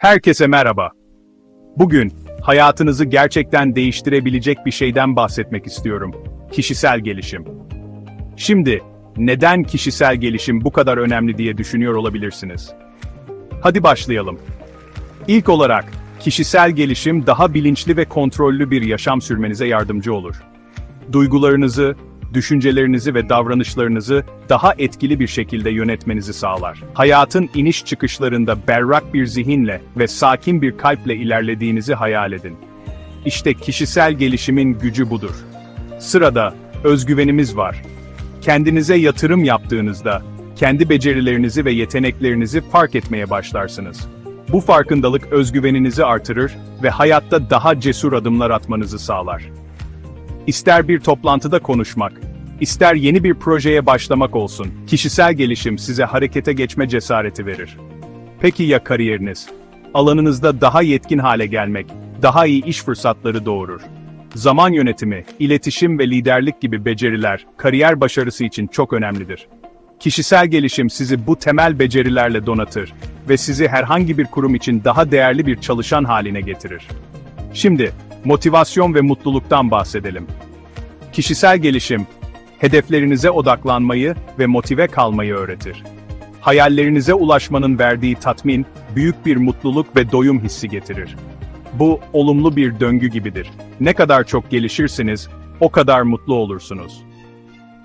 Herkese merhaba. Bugün hayatınızı gerçekten değiştirebilecek bir şeyden bahsetmek istiyorum. Kişisel gelişim. Şimdi neden kişisel gelişim bu kadar önemli diye düşünüyor olabilirsiniz. Hadi başlayalım. İlk olarak kişisel gelişim daha bilinçli ve kontrollü bir yaşam sürmenize yardımcı olur. Duygularınızı, düşüncelerinizi ve davranışlarınızı daha etkili bir şekilde yönetmenizi sağlar. Hayatın iniş çıkışlarında berrak bir zihinle ve sakin bir kalple ilerlediğinizi hayal edin. İşte kişisel gelişimin gücü budur. Sırada özgüvenimiz var. Kendinize yatırım yaptığınızda kendi becerilerinizi ve yeteneklerinizi fark etmeye başlarsınız. Bu farkındalık özgüveninizi artırır ve hayatta daha cesur adımlar atmanızı sağlar. İster bir toplantıda konuşmak, ister yeni bir projeye başlamak olsun, kişisel gelişim size harekete geçme cesareti verir. Peki ya kariyeriniz? Alanınızda daha yetkin hale gelmek, daha iyi iş fırsatları doğurur. Zaman yönetimi, iletişim ve liderlik gibi beceriler, kariyer başarısı için çok önemlidir. Kişisel gelişim sizi bu temel becerilerle donatır ve sizi herhangi bir kurum için daha değerli bir çalışan haline getirir. Şimdi, motivasyon ve mutluluktan bahsedelim. Kişisel gelişim, hedeflerinize odaklanmayı ve motive kalmayı öğretir. Hayallerinize ulaşmanın verdiği tatmin, büyük bir mutluluk ve doyum hissi getirir. Bu, olumlu bir döngü gibidir. Ne kadar çok gelişirsiniz, o kadar mutlu olursunuz.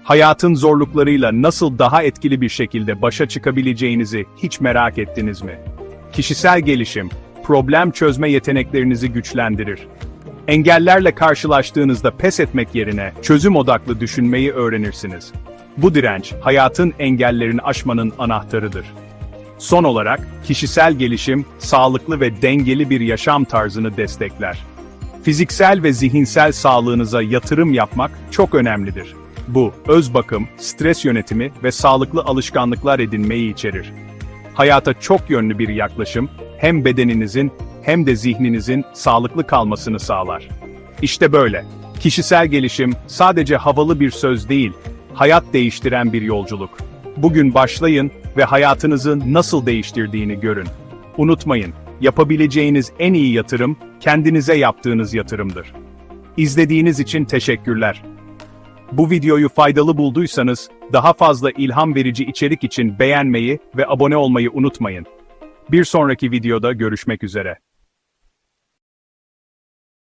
Hayatın zorluklarıyla nasıl daha etkili bir şekilde başa çıkabileceğinizi hiç merak ettiniz mi? Kişisel gelişim, problem çözme yeteneklerinizi güçlendirir. Engellerle karşılaştığınızda pes etmek yerine çözüm odaklı düşünmeyi öğrenirsiniz. Bu direnç, hayatın engellerini aşmanın anahtarıdır. Son olarak, kişisel gelişim, sağlıklı ve dengeli bir yaşam tarzını destekler. Fiziksel ve zihinsel sağlığınıza yatırım yapmak çok önemlidir. Bu, öz bakım, stres yönetimi ve sağlıklı alışkanlıklar edinmeyi içerir. Hayata çok yönlü bir yaklaşım, hem bedeninizin hem de zihninizin sağlıklı kalmasını sağlar. İşte böyle. Kişisel gelişim sadece havalı bir söz değil, hayat değiştiren bir yolculuk. Bugün başlayın ve hayatınızı nasıl değiştirdiğini görün. Unutmayın, yapabileceğiniz en iyi yatırım kendinize yaptığınız yatırımdır. İzlediğiniz için teşekkürler. Bu videoyu faydalı bulduysanız, daha fazla ilham verici içerik için beğenmeyi ve abone olmayı unutmayın. Bir sonraki videoda görüşmek üzere.